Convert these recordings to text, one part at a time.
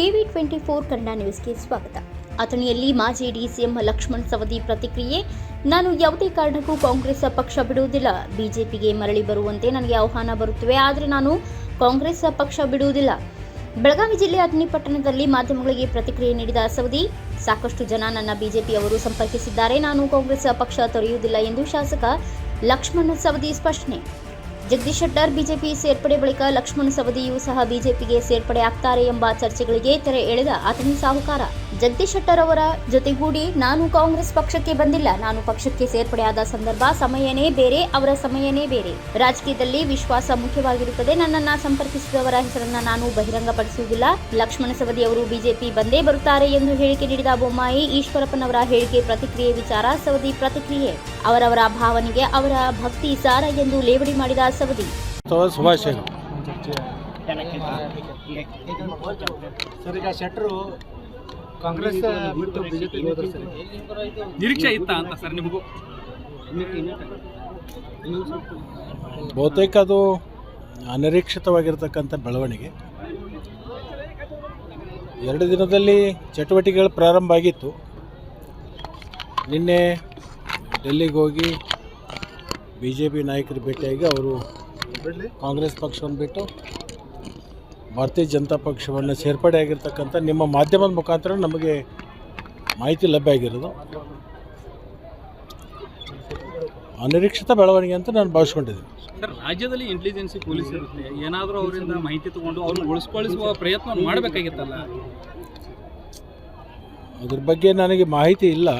TV twenty four Kannada ನ್ಯೂಸ್ಗೆ ಸ್ವಾಗತ. ಅಥಣಿಯಲ್ಲಿ ಮಾಜಿ ಡಿಸಿಎಂ ಲಕ್ಷ್ಮಣ್ ಸವದಿ ಪ್ರತಿಕ್ರಿಯೆ, ನಾನು ಯಾವುದೇ ಕಾರಣಕ್ಕೂ ಕಾಂಗ್ರೆಸ್ ಪಕ್ಷ ಬಿಡುವುದಿಲ್ಲ. ಬಿಜೆಪಿಗೆ ಮರಳಿ ಬರುವಂತೆ ನನಗೆ ಆಹ್ವಾನ ಬರುತ್ತವೆ, ಆದರೆ ನಾನು ಕಾಂಗ್ರೆಸ್ ಪಕ್ಷ ಬಿಡುವುದಿಲ್ಲ. ಬೆಳಗಾವಿ ಜಿಲ್ಲೆ ಅಥಣಿ ಪಟ್ಟಣದಲ್ಲಿ ಮಾಧ್ಯಮಗಳಿಗೆ ಪ್ರತಿಕ್ರಿಯೆ ನೀಡಿದ ಸವದಿ, ಸಾಕಷ್ಟು ಜನ ನನ್ನ ಬಿಜೆಪಿಯವರು ಸಂಪರ್ಕಿಸಿದ್ದಾರೆ, ನಾನು ಕಾಂಗ್ರೆಸ್ ಪಕ್ಷ ತೊರೆಯುವುದಿಲ್ಲ ಎಂದು ಶಾಸಕ ಲಕ್ಷ್ಮಣ ಸವದಿ ಸ್ಪಷ್ಟನೆ. ಜಗದೀಶ್ ಶೆಟ್ಟರ್ ಬಿಜೆಪಿ ಸೇರ್ಪಡೆ ಬಳಿಕ ಲಕ್ಷ್ಮಣ್ ಸವದಿಯು ಸಹ ಬಿಜೆಪಿಗೆ ಸೇರ್ಪಡೆ ಆಗ್ತಾರೆ ಎಂಬ ಚರ್ಚೆಗಳಿಗೆ ತೆರೆ ಎಳೆದ ಆತನ ಸಾಹುಕಾರ. ಜಗದೀಶ್ ಶೆಟ್ಟರ್ ಅವರ ಜೊತೆಗೂಡಿ ನಾನು ಕಾಂಗ್ರೆಸ್ ಪಕ್ಷಕ್ಕೆ ಬಂದಿಲ್ಲ. ನಾನು ಪಕ್ಷಕ್ಕೆ ಸೇರ್ಪಡೆಯಾದ ಸಂದರ್ಭ ಸಮಯನೇ ಬೇರೆ, ಅವರ ಸಮಯನೇ ಬೇರೆ. ರಾಜಕೀಯದಲ್ಲಿ ವಿಶ್ವಾಸ ಮುಖ್ಯವಾಗಿರುತ್ತದೆ. ನನ್ನನ್ನ ಸಂಪರ್ಕಿಸಿದವರ ಹೆಸರನ್ನ ನಾನು ಬಹಿರಂಗಪಡಿಸುವುದಿಲ್ಲ. ಲಕ್ಷ್ಮಣ ಸವದಿ ಅವರು ಬಿಜೆಪಿ ಬಂದೇ ಬರುತ್ತಾರೆ ಎಂದು ಹೇಳಿಕೆ ನೀಡಿದ ಬೊಮ್ಮಾಯಿ, ಈಶ್ವರಪ್ಪನವರ ಹೇಳಿಕೆ, ಪ್ರತಿಕ್ರಿಯೆ, ವಿಚಾರ, ಸವದಿ ಪ್ರತಿಕ್ರಿಯೆ. ಅವರವರ ಭಾವನೆಗೆ ಅವರ ಭಕ್ತಿ ಸಾರ ಎಂದು ಲೇವಡಿ ಮಾಡಿದ ಸವದಿ. ಅಥವಾ ಶುಭಾಶಯಗಳು ಸರ್ ಈಗ ಶೆಟ್ರು ಕಾಂಗ್ರೆಸ್ ಬಿಟ್ಟು ಬಿಜೆಪಿ ನಿರೀಕ್ಷೆ ಇತ್ತ ಅಂತ ಸರ್ ನಿಮಗೂ? ಬಹುತೇಕ ಅದು ಅನಿರೀಕ್ಷಿತವಾಗಿರ್ತಕ್ಕಂಥ ಬೆಳವಣಿಗೆ. ಎರಡು ದಿನದಲ್ಲಿ ಚಟುವಟಿಕೆಗಳು ಪ್ರಾರಂಭ ಆಗಿತ್ತು. ನಿನ್ನೆ ಡೆಲ್ಲಿಗೆ ಹೋಗಿ ಬಿ ಜೆ ಪಿ ನಾಯಕರು ಭೇಟಿಯಾಗಿ ಅವರು ಕಾಂಗ್ರೆಸ್ ಪಕ್ಷವನ್ನು ಬಿಟ್ಟು ಭಾರತೀಯ ಜನತಾ ಪಕ್ಷವನ್ನು ಸೇರ್ಪಡೆ ಆಗಿರ್ತಕ್ಕಂಥ ನಿಮ್ಮ ಮಾಧ್ಯಮದ ಮುಖಾಂತರ ನಮಗೆ ಮಾಹಿತಿ ಲಭ್ಯ ಆಗಿರೋದು. ಅನಿರೀಕ್ಷಿತ ಬೆಳವಣಿಗೆ ಅಂತ ನಾನು ಭಾವಿಸ್ಕೊಂಡಿದ್ದೀನಿ. ಸರ್ ರಾಜ್ಯದಲ್ಲಿ ಇಂಟೆಲಿಜೆನ್ಸಿ ಪೊಲೀಸ್ ಇರುತ್ತೆ. ಏನಾದರೂ ಅವರಿಂದ ಮಾಹಿತಿ ತಗೊಂಡು ಅವ್ರನ್ನ ಉಳಿಸ್ಕೊಳಿಸುವ ಪ್ರಯತ್ನ ಮಾಡಬೇಕಾಗಿತ್ತಲ್ಲ? ಅದ್ರ ಬಗ್ಗೆ ನನಗೆ ಮಾಹಿತಿ ಇಲ್ಲ.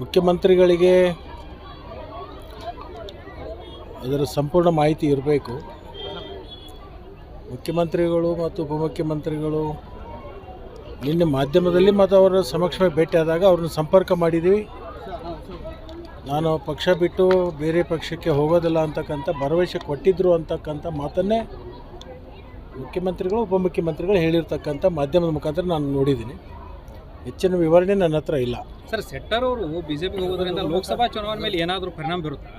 ಮುಖ್ಯಮಂತ್ರಿಗಳಿಗೆ ಅದರ ಸಂಪೂರ್ಣ ಮಾಹಿತಿ ಇರಬೇಕು. ಮುಖ್ಯಮಂತ್ರಿಗಳು ಮತ್ತು ಉಪಮುಖ್ಯಮಂತ್ರಿಗಳು ನಿನ್ನೆ ಮಾಧ್ಯಮದಲ್ಲಿ ಮತ್ತು ಅವರ ಸಮಕ್ಷಮೆ ಭೇಟಿಯಾದಾಗ ಅವ್ರನ್ನ ಸಂಪರ್ಕ ಮಾಡಿದ್ದೀವಿ ನಾನು ಪಕ್ಷ ಬಿಟ್ಟು ಬೇರೆ ಪಕ್ಷಕ್ಕೆ ಹೋಗೋದಿಲ್ಲ ಅಂತಕ್ಕಂಥ ಭರವಸೆ ಕೊಟ್ಟಿದ್ದರು ಅಂತಕ್ಕಂಥ ಮಾತನ್ನೇ ಮುಖ್ಯಮಂತ್ರಿಗಳು, ಉಪಮುಖ್ಯಮಂತ್ರಿಗಳು ಹೇಳಿರ್ತಕ್ಕಂಥ ಮಾಧ್ಯಮದ ಮುಖಾಂತರ ನಾನು ನೋಡಿದ್ದೀನಿ. ಹೆಚ್ಚಿನ ವಿವರಣೆ ನನ್ನ ಹತ್ರ ಇಲ್ಲ. ಸರ್ ಸೆಟ್ಟರ್ ಅವರು ಬಿಜೆಪಿ ಹೋಗೋದ್ರಿಂದ ಲೋಕಸಭಾ ಚುನಾವಣೆ ಮೇಲೆ ಏನಾದರೂ ಪರಿಣಾಮ ಬೀರುತ್ತಾ?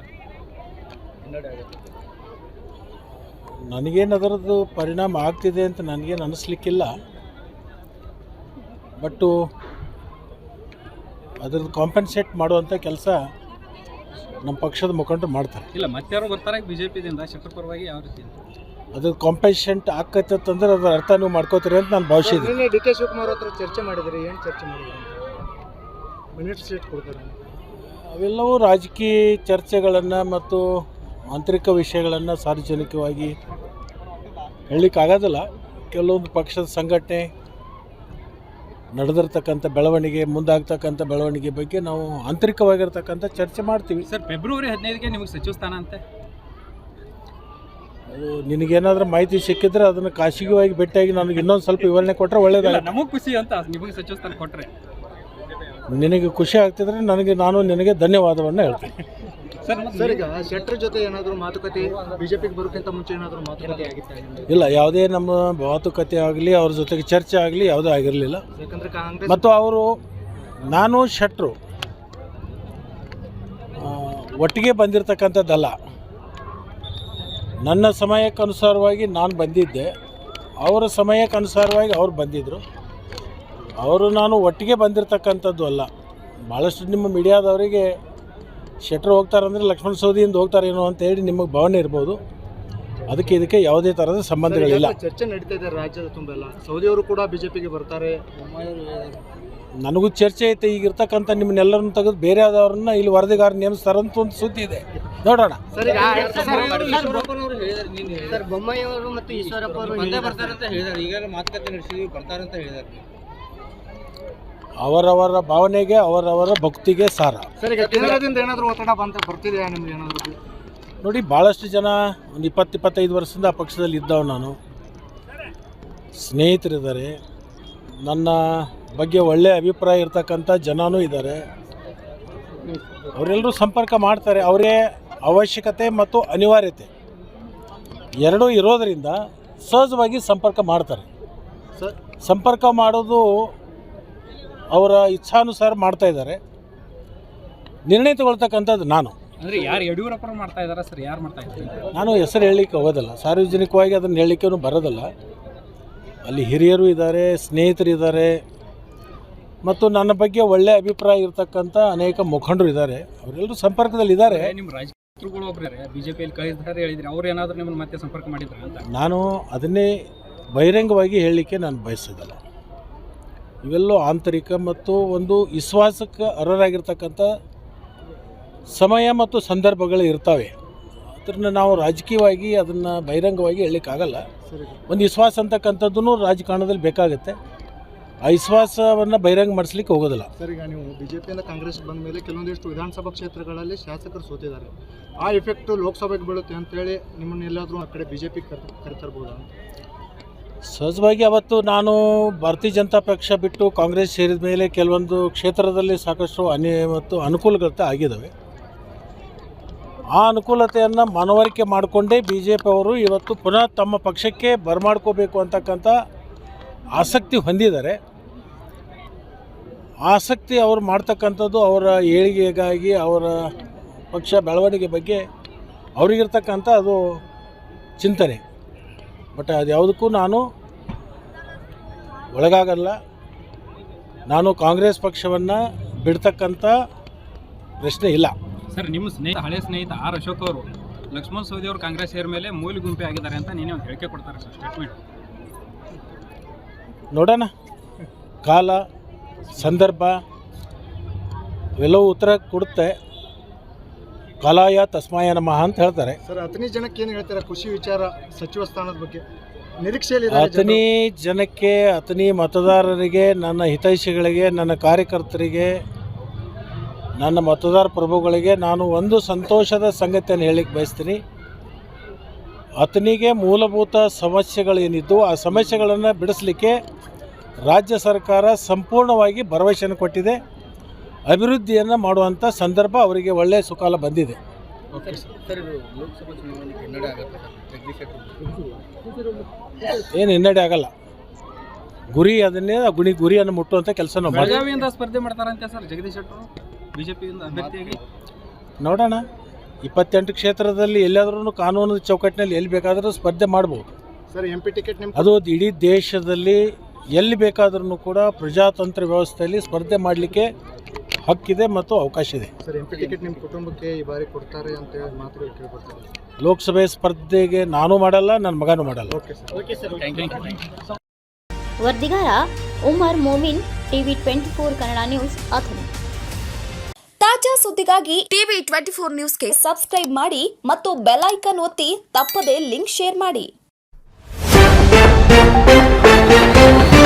ನನಗೇನು ಅದರದ್ದು ಪರಿಣಾಮ ಆಗ್ತಿದೆ ಅಂತ ನನಗೇನು ಅನಿಸ್ಲಿಕ್ಕಿಲ್ಲ. ಬಟ್ಟು ಅದ್ರದ್ದು ಕಾಂಪನ್ಸೇಟ್ ಮಾಡುವಂಥ ಕೆಲಸ ನಮ್ಮ ಪಕ್ಷದ ಮುಖಂಡರು ಮಾಡ್ತಾರೆ. ಇಲ್ಲ ಮತ್ತಾರು ಬರ್ತಾರೆ ಬಿಜೆಪಿದಿಂದ? ಶೆಟ್ಟರ್ ಪರವಾಗಿ ಯಾವ ರೀತಿ ಅದು ಕಾಂಪನ್ಸೇಟ್ ಅಂದ್ರೆ ಅದರ ಅರ್ಥ ನೀವು ಮಾಡ್ಕೋತೀರಿ ಅಂತ ನಾನು ಭಾವಿಸಿದ್ದೀನಿ. ನಿನ್ನೆ ಡಿ ಕೆ ಶಿವಕುಮಾರ್ ಹತ್ರ ಚರ್ಚೆ ಮಾಡಿದ್ರಿ ಏನು ಚರ್ಚೆ ಮಾಡಿದ್ರಿ? ಮಿನಿಟ್ಸ್ ಕೊಡ್ತಾರೆ ಅವೆಲ್ಲವೂ ರಾಜಕೀಯ ಚರ್ಚೆಗಳನ್ನು ಮತ್ತು ಆಂತರಿಕ ವಿಷಯಗಳನ್ನು ಸಾರ್ವಜನಿಕವಾಗಿ ಹೇಳಲಿಕ್ಕಾಗೋದಿಲ್ಲ ಕೆಲವೊಂದು ಪಕ್ಷದ ಸಂಘಟನೆ ನಡೆದಿರ್ತಕ್ಕಂಥ ಬೆಳವಣಿಗೆ ಮುಂದಾಗ್ತಕ್ಕಂಥ ಬೆಳವಣಿಗೆ ಬಗ್ಗೆ ನಾವು ಆಂತರಿಕವಾಗಿರ್ತಕ್ಕಂಥ ಚರ್ಚೆ ಮಾಡ್ತೀವಿ. ಸರ್ ಫೆಬ್ರವರಿ ಹದಿನೈದಕ್ಕೆ ನಿಮಗೆ ಸಚಿವ ಸ್ಥಾನ ಅಂತೆ? ಅದು ನಿನಗೇನಾದ್ರೂ ಮಾಹಿತಿ ಸಿಕ್ಕಿದ್ರೆ ಅದನ್ನು ಖಾಸಗಿಯಾಗಿ ಭೇಟಿಯಾಗಿ ನನಗೆ ಇನ್ನೊಂದು ಸ್ವಲ್ಪ ವಿವರಣೆ ಕೊಟ್ಟರೆ ಒಳ್ಳೇದಲ್ಲ ನಮಗೆ ಖುಷಿ ಅಂತ ನಿಮಗೆ ಸಚಿವ ಸ್ಥಾನ ಕೊಟ್ಟರೆ ನಿನಗೆ ಖುಷಿ ಆಗ್ತಿದ್ರೆ ನನಗೆ ನಾನು ನಿನಗೆ ಧನ್ಯವಾದವನ್ನು ಹೇಳ್ತೀನಿ. ಸರ್ ಈಗ ಜೊತೆ ಏನಾದರೂ ಮಾತುಕತೆ ಬಿಜೆಪಿಗೆ ಬರೋಕ್ಕಿಂತ ಮುಂಚೆ ಏನಾದರೂ ಮಾತುಕತೆ ಆಗಿತ್ತಾ ನಿಮ್ದು? ಇಲ್ಲ ಯಾವುದೇ ನಮ್ಮ ಮಾತುಕತೆ ಆಗಲಿ ಅವ್ರ ಜೊತೆಗೆ ಚರ್ಚೆ ಆಗಲಿ ಯಾವುದೂ ಆಗಿರಲಿಲ್ಲ. ಯಾಕಂದ್ರೆ ಕಾಂಗ್ರೆಸ್ ಮತ್ತು ಅವರು ನಾನು ಶೆಟ್ರು ಒಟ್ಟಿಗೆ ಬಂದಿರತಕ್ಕಂಥದ್ದಲ್ಲ. ನನ್ನ ಸಮಯಕ್ಕನುಸಾರವಾಗಿ ನಾನು ಬಂದಿದ್ದೆ. ಅವರ ಸಮಯಕ್ಕನುಸಾರವಾಗಿ ಅವ್ರು ಬಂದಿದ್ದರು ಅವರು ನಾನು ಒಟ್ಟಿಗೆ ಬಂದಿರತಕ್ಕಂಥದ್ದು ಅಲ್ಲ. ಭಾಳಷ್ಟು ನಿಮ್ಮ ಮೀಡಿಯಾದವರಿಗೆ ಶೆಟ್ರು ಹೋಗ್ತಾರಂದರೆ ಲಕ್ಷ್ಮಣ ಸೌದಿಯಿಂದ ಹೋಗ್ತಾರೇನೋ ಅಂತ ಹೇಳಿ ನಿಮಗೆ ಭಾವನೆ ಇರ್ಬೋದು. ಅದಕ್ಕೆ ಇದಕ್ಕೆ ಯಾವುದೇ ಥರದ ಸಂಬಂಧಗಳಿಲ್ಲ. ಚರ್ಚೆ ನಡೀತಾ ಇದೆ ರಾಜ್ಯದ ತುಂಬೆಲ್ಲ ಸೌದಿಯವರು ಕೂಡ ಬಿಜೆಪಿಗೆ ಬರ್ತಾರೆ. ನನಗೂ ಚರ್ಚೆ ಐತೆ ಈಗ ಇರ್ತಕ್ಕಂಥ ನಿಮ್ಮನ್ನೆಲ್ಲರನ್ನು ತೆಗೆದು ಬೇರೆ ಆದವ್ರನ್ನ ಇಲ್ಲಿ ವರದಿಗಾರ ನೇಮಿಸ್ತಾರಂತ ಒಂದು ಸುದ್ದಿ ಇದೆ. ನೋಡೋಣ. ಸರ್ ಈಗ ಸರ್ ಬೊಮ್ಮಾಯಿ ಅವರು ಮತ್ತು ಈಶ್ವರಪ್ಪ ಅವರು ಬಂದೇ ಬರ್ತಾರೆ ಅಂತ ಹೇಳಿದ್ದಾರೆ ಈಗ ಮಾತುಕತೆ ನಡೆಸಿದ್ವಿ ಬರ್ತಾರೆ ಅಂತ ಹೇಳಿದ್ದಾರೆ ಅವರವರ ಭಾವನೆಗೆ ಅವರವರ ಭಕ್ತಿಗೆ ಸಾರ. ಸರ್ ಈಗ ಕೇಂದ್ರದಿಂದ ಏನಾದರೂ ಒತ್ತಡ ಬಂತ ಬರ್ತಿದೆಯಾ ನಿಮ್ಗೆ ಏನಾದರೂ? ನೋಡಿ ಭಾಳಷ್ಟು ಜನ ಒಂದು ಇಪ್ಪತ್ತು ಇಪ್ಪತ್ತೈದು ವರ್ಷದಿಂದ ಆ ಪಕ್ಷದಲ್ಲಿ ಇದ್ದವ ನಾನು. ಸ್ನೇಹಿತರಿದ್ದಾರೆ. ನನ್ನ ಬಗ್ಗೆ ಒಳ್ಳೆಯ ಅಭಿಪ್ರಾಯ ಇರ್ತಕ್ಕಂಥ ಜನನೂ ಇದ್ದಾರೆ. ಅವರೆಲ್ಲರೂ ಸಂಪರ್ಕ ಮಾಡ್ತಾರೆ ಅವರೇ ಅವಶ್ಯಕತೆ ಮತ್ತು ಅನಿವಾರ್ಯತೆ. ಎರಡೂ ಇರೋದರಿಂದ ಸಹಜವಾಗಿ ಸಂಪರ್ಕ ಮಾಡ್ತಾರೆ. ಸಂಪರ್ಕ ಮಾಡೋದು ಅವರ ಇಚ್ಛಾನುಸಾರ ಮಾಡ್ತಾ ಇದ್ದಾರೆ. ನಿರ್ಣಯ ತಗೊಳ್ತಕ್ಕಂಥದ್ದು ನಾನು. ಅಂದರೆ ಯಾರು ಯಡಿಯೂರಪ್ಪರು ಮಾಡ್ತಾ ಇದ್ದಾರೆ ಸರ್? ಯಾರು ಮಾಡ್ತಾ ಇದ್ದಾರೆ? ನಾನು ಹೆಸರು ಹೇಳಲಿಕ್ಕೆ ಹೋಗೋದಲ್ಲ. ಸಾರ್ವಜನಿಕವಾಗಿ ಅದನ್ನು ಹೇಳಲಿಕ್ಕೂ ಬರೋದಲ್ಲ. ಅಲ್ಲಿ ಹಿರಿಯರು ಇದ್ದಾರೆ ಸ್ನೇಹಿತರಿದ್ದಾರೆ. ಮತ್ತು ನನ್ನ ಬಗ್ಗೆ ಒಳ್ಳೆಯ ಅಭಿಪ್ರಾಯ ಇರತಕ್ಕಂಥ ಅನೇಕ ಮುಖಂಡರು ಇದ್ದಾರೆ. ಅವರೆಲ್ಲರೂ ಸಂಪರ್ಕದಲ್ಲಿ ಇದ್ದಾರೆ. ನಿಮ್ಮ ರಾಜಕೀಯಗಳು ಒಬ್ಬರೇ ಬಿಜೆಪಿಯಲ್ಲಿ ಕಳಿಸಿದ್ದಾರೆ ಹೇಳಿದ್ರಿ ಅವ್ರು ಏನಾದರೂ ನಿಮ್ಮನ್ನ ಮತ್ತೆ ಸಂಪರ್ಕ ಮಾಡಿದ್ರ ಅಂತ? ನಾನು ಅದನ್ನೇ ಬಹಿರಂಗವಾಗಿ ಹೇಳಲಿಕ್ಕೆ ನಾನು ಬಯಸಿದ್ದಲ್ಲ ಇವೆಲ್ಲೋ ಆಂತರಿಕ ಮತ್ತು ಒಂದು ವಿಶ್ವಾಸಕ್ಕೆ ಅರ್ಹರಾಗಿರ್ತಕ್ಕಂಥ ಸಮಯ ಮತ್ತು ಸಂದರ್ಭಗಳು ಇರ್ತವೆ. ಅದನ್ನು ನಾವು ರಾಜಕೀಯವಾಗಿ ಅದನ್ನು ಬಹಿರಂಗವಾಗಿ ಹೇಳಲಿಕ್ಕಾಗಲ್ಲ. ಸರಿ. ಒಂದು ವಿಶ್ವಾಸ ಅಂತಕ್ಕಂಥದ್ದು ರಾಜಕಾರಣದಲ್ಲಿ ಬೇಕಾಗುತ್ತೆ. ಆ ವಿಶ್ವಾಸವನ್ನು ಬಹಿರಂಗ ಮಾಡಿಸ್ಲಿಕ್ಕೆ ಹೋಗೋದಿಲ್ಲ. ಸರ್ ಈಗ ನೀವು ಬಿಜೆಪಿಯಿಂದ ಕಾಂಗ್ರೆಸ್ ಬಂದ ಮೇಲೆ ಕೆಲವೊಂದಿಷ್ಟು ವಿಧಾನಸಭಾ ಕ್ಷೇತ್ರಗಳಲ್ಲಿ ಶಾಸಕರು ಸೋತಿದ್ದಾರೆ. ಆ ಎಫೆಕ್ಟ್ ಲೋಕಸಭೆಗೆ ಬೀಳುತ್ತೆ ಅಂತೇಳಿ ನಿಮ್ಮನ್ನೆಲ್ಲಾದರೂ ಆ ಕಡೆ ಬಿಜೆಪಿ ಕರ್ ಕರಿತರ್ಬೋದಾ? ಸಹಜವಾಗಿ ಅವತ್ತು ನಾನು ಭಾರತೀಯ ಜನತಾ ಪಕ್ಷ ಬಿಟ್ಟು ಕಾಂಗ್ರೆಸ್ ಸೇರಿದ ಮೇಲೆ ಕೆಲವೊಂದು ಕ್ಷೇತ್ರದಲ್ಲಿ ಸಾಕಷ್ಟು ಅನಿ ಮತ್ತು ಅನುಕೂಲತೆ ಆಗಿದ್ದಾವೆ. ಆ ಅನುಕೂಲತೆಯನ್ನು ಮನವರಿಕೆ ಮಾಡಿಕೊಂಡೇ ಬಿ ಜೆ ಪಿ ಅವರು ಇವತ್ತು ಪುನಃ ತಮ್ಮ ಪಕ್ಷಕ್ಕೆ ಬರಮಾಡ್ಕೋಬೇಕು ಅಂತಕ್ಕಂಥ ಆಸಕ್ತಿ ಹೊಂದಿದ್ದಾರೆ. ಆಸಕ್ತಿ ಅವರು ಮಾಡ್ತಕ್ಕಂಥದ್ದು ಅವರ ಏಳಿಗೆಗಾಗಿ ಅವರ ಪಕ್ಷ ಬೆಳವಣಿಗೆ ಬಗ್ಗೆ ಅವರಿಗಿರ್ತಕ್ಕಂಥ ಅದು ಚಿಂತನೆ. ಬಟ್ ಅದು ಯಾವುದಕ್ಕೂ ನಾನು ಒಳಗಾಗಲ್ಲ. ನಾನು ಕಾಂಗ್ರೆಸ್ ಪಕ್ಷವನ್ನು ಬಿಡ್ತಕ್ಕಂಥ ಪ್ರಶ್ನೆ ಇಲ್ಲ. ಸರ್ ನಿಮ್ಮ ಸ್ನೇಹಿತ ಹಳೆ ಸ್ನೇಹಿತ ಆರ್ ಅಶೋಕ್ ಅವರು ಲಕ್ಷ್ಮಣ್ ಸವದಿ ಅವರು ಕಾಂಗ್ರೆಸ್ ಸೇರಿದ ಮೇಲೆ ಮೂಲ ಗುಂಪೆ ಆಗಿದ್ದಾರೆ ಅಂತ ನೀನೇ ಒಂದು ಹೇಳಿಕೆ ಕೊಡ್ತಾರೆ ಸರ್ ಸ್ಟೇಟ್ಮೆಂಟ್ ನೋಡೋಣ. ಕಾಲ ಸಂದರ್ಭ ಎಲ್ಲವೂ ಉತ್ತರ ಕೊಡುತ್ತೆ. ಕಲಾಯ ತಸ್ಮಾಯ ನಮಃ ಅಂತ ಹೇಳ್ತಾರೆ. ಸರ್ ಹತ್ತನೇ ಜನಕ್ಕೆ ಏನು ಹೇಳ್ತಾರೆ? ಖುಷಿ ವಿಚಾರ ಸಚಿವ ಸ್ಥಾನದ ಬಗ್ಗೆ. ನಿರೀಕ್ಷೆಯಲ್ಲಿ ಅತನಿ ಜನಕ್ಕೆ ಅತನಿ ಮತದಾರರಿಗೆ ನನ್ನ ಹಿತೈಷಿಗಳಿಗೆ ನನ್ನ ಕಾರ್ಯಕರ್ತರಿಗೆ ನನ್ನ ಮತದಾರ ಪ್ರಭುಗಳಿಗೆ ನಾನು ಒಂದು ಸಂತೋಷದ ಸಂಗತಿಯನ್ನು ಹೇಳಿಕ್ಕೆ ಬಯಸ್ತೀನಿ. ಅತನಿಗೆ ಮೂಲಭೂತ ಸಮಸ್ಯೆಗಳೇನಿದ್ದು ಆ ಸಮಸ್ಯೆಗಳನ್ನು ಬಿಡಿಸಲಿಕ್ಕೆ ರಾಜ್ಯ ಸರ್ಕಾರ ಸಂಪೂರ್ಣವಾಗಿ ಭರವಸೆಯನ್ನು ಕೊಟ್ಟಿದೆ. ಅಭಿವೃದ್ಧಿಯನ್ನು ಮಾಡುವಂಥ ಸಂದರ್ಭ ಅವರಿಗೆ ಒಳ್ಳೆಯ ಸುಕಾಲ ಬಂದಿದೆ. ಏನು ಹಿನ್ನಡೆ ಆಗಲ್ಲ. ಗುರಿ ಅದನ್ನೇ ಆ ಗುಣಿ ಗುರಿಯನ್ನು ಮುಟ್ಟುವಂಥ ಕೆಲಸ ನಾವು ಮಾಡ್ತೀವಿ ಬೆಳಗಾವಿಯಿಂದ ಸ್ಪರ್ಧೆ ಮಾಡ್ತಾರಂತೆ ಸರ್ ಜಗದೀಶ್ ಶೆಟ್ಟರು ಬಿಜೆಪಿಯಿಂದ ಅಭ್ಯರ್ಥಿಯಾಗಿ? ನೋಡೋಣ. ಇಪ್ಪತ್ತೆಂಟು ಕ್ಷೇತ್ರದಲ್ಲಿ ಎಲ್ಲಾದ್ರೂ ಕಾನೂನು ಚೌಕಟ್ಟಿನಲ್ಲಿ ಎಲ್ಲಿ ಬೇಕಾದರೂ ಸ್ಪರ್ಧೆ ಮಾಡ್ಬೋದು. ಸರ್ ಎಂ ಪಿ ಟಿಕೆಟ್ ಅದು ಇಡೀ ದೇಶದಲ್ಲಿ ಎಲ್ಲಿ ಬೇಕಾದ್ರೂ ಕೂಡ ಪ್ರಜಾತಂತ್ರ ವ್ಯವಸ್ಥೆಯಲ್ಲಿ ಸ್ಪರ್ಧೆ ಮಾಡಲಿಕ್ಕೆ ಹಕ್ಕಿದೆ ಮತ್ತು ಅವಕಾಶ ಇದೆ. ಸರ್ ಎಂ ಪಿ ಟಿಕೆಟ್ ನಿಮ್ಮ ಕುಟುಂಬಕ್ಕೆ ಈ ಬಾರಿ ಕೊಡ್ತಾರೆ ಅಂತ ಹೇಳಿ ಮಾತುಗಳು ಕೇಳ್ಬರ್ತಾರೆ ಲೋಕಸಭೆ ಸ್ಪರ್ಧೆಗೆ ನಾನು ಮಾಡಲ್ಲ ನನ್ನ ಮಗನೂ ಮಾಡಲ್ಲ. Okay sir okay sir thank you ವರದಿಗಾರ Umar Momin TV twenty four Kannada news Athani. ತಾಜಾ ಸುದ್ದಿಗಾಗಿ ಟಿವಿ ಟ್ವೆಂಟಿ ಫೋರ್ ನ್ಯೂಸ್ಗೆ ಸಬ್ಸ್ಕ್ರೈಬ್ ಮಾಡಿ ಮತ್ತು ಬೆಲ್ ಐಕನ್ ಒತ್ತಿ ತಪ್ಪದೇ ಲಿಂಕ್ ಶೇರ್ ಮಾಡಿ. Thank you.